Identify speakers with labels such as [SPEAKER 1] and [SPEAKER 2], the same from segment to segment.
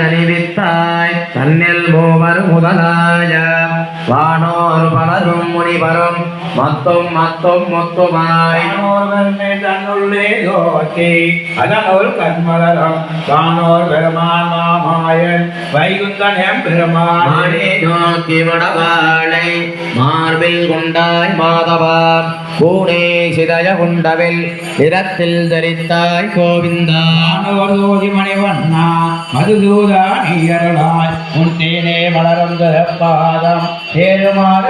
[SPEAKER 1] அறிவித்தாய் தன்னில் மூவர் முதலாய வானோ வானோர் பலரும் முனிவரும் மொத்தும் மத்தும் மொத்துமாய்.
[SPEAKER 2] தன்னுள்ளே தோற்றி அதனோர் கண்மலரம் தானோர் பெருமான் மாமாயன் வைகுந்தன் பெருமான்
[SPEAKER 1] மானே நோக்கி மடவாளை மார்பில் கொண்டாய் மாதவா பூனே சிதய குண்டவில் நிறத்தில் தரித்தாய் கோவிந்தா.
[SPEAKER 2] ஜோதி மணிவண்ணா மதுதூதா நீயருளாய். உன் தேனே மலரும் பாதம் ஏழுமாறு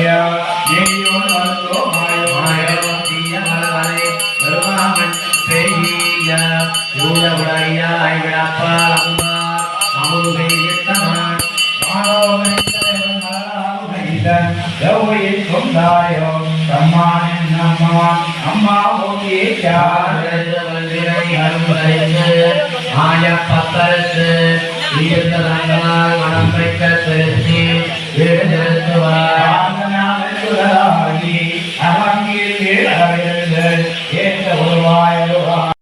[SPEAKER 1] நிலையை நீ
[SPEAKER 2] அம்மா ஓகே
[SPEAKER 1] வீடு
[SPEAKER 2] அவங்கில்